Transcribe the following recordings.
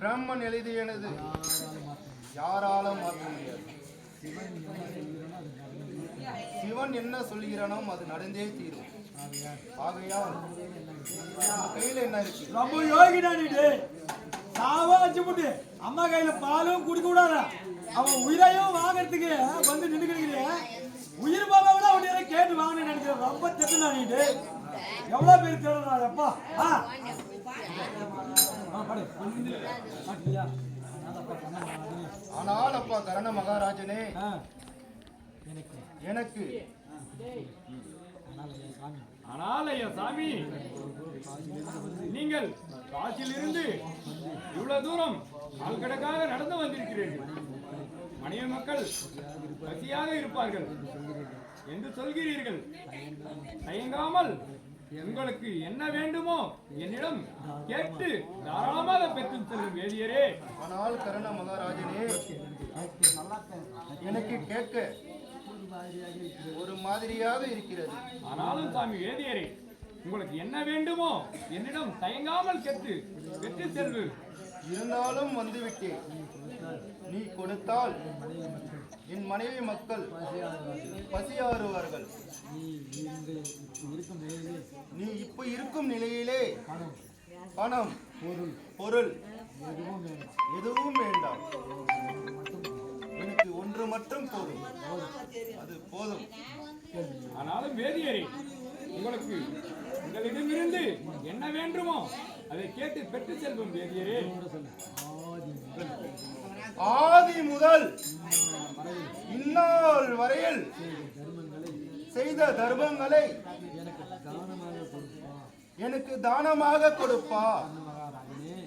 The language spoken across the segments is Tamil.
பிரம்மன் எழுதியனது. யாராலும் மாற்ற முடியாது. சிவன் என்ன சொல்கிறானோ அது நடந்தே தீரும். ஆகையால் நம்ம கையில என்ன இருக்கு? ரொம்ப யோகி நீ டேய். சாவா வச்சு போட்டு அம்மா கையில பாலும் குடிக்க கூடாத அவன் உயிரையும் வாங்குறதுக்கு வந்து நின்னுக்கிறீங்க உயிர் பாபா விட அவன் கேட்டு வாங்கணும்னு நினைக்கிறேன். ரொம்ப திட்டுனா நீ டேய். எவ்வளவு பேர் தேடுறா ஆனால் அப்பா கரண மகாராஜனே. எனக்கு ஆனால் ஐயா சாமி நீங்கள் காசிலிருந்து இவ்வளவு தூரம் நாள்கணக்காக நடந்து வந்திருக்கிறீர்கள். மனித மக்கள் பசியாக இருப்பார்கள். என்று சொல்கிறீர்கள். தயங்காமல் உங்களுக்கு என்ன வேண்டுமோ என்னிடம் கேட்டு தாராளமாக பெற்று செல்லும் வேதியரே. ஆனால் கரண மகாராஜனே எனக்கு கேட்க ஒரு மாதிரியாக இருக்கிறது. ஆனாலும் சாமி வேதியரே உங்களுக்கு என்ன வேண்டுமோ என்னிடம் தயங்காமல் கேட்டு பெற்று செல்வு இருந்தாலும் வந்துவிட்டேன். நீ கொடுத்தால் என் மனைவி மக்கள் பசியாறுவார்கள். நீ இருக்கும் நிலையிலே இப்ப இருக்கும் நிலையிலே பணம் பொருள் பொருள் எதுவும் எதுவும் வேண்டாம். எனக்கு ஒன்று மட்டும் போதும். அது போதும். ஆனாலும் வேதியரே உங்களுக்கு உங்களிடமிருந்து என்ன வேண்டுமோ அதை கேட்டு பெற்று செல்வம் வேதியரே ஆதி முதல் இந்நாள் வரையில் செய்த தர்மங்களை எனக்கு தானமாக கொடுப்பா.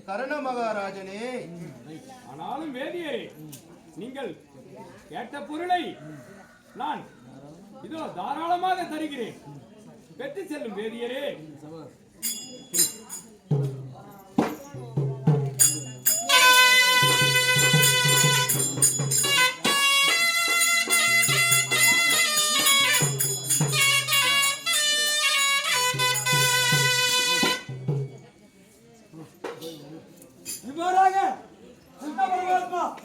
கரண மகாராஜனே. ஆனாலும் வேதியரே நீங்கள் கேட்ட பொருளை நான் இதோ தாராளமாக தருகிறேன். பெற்று செல்லும் வேதியரே. 유머하게! 정답을 말하지 마!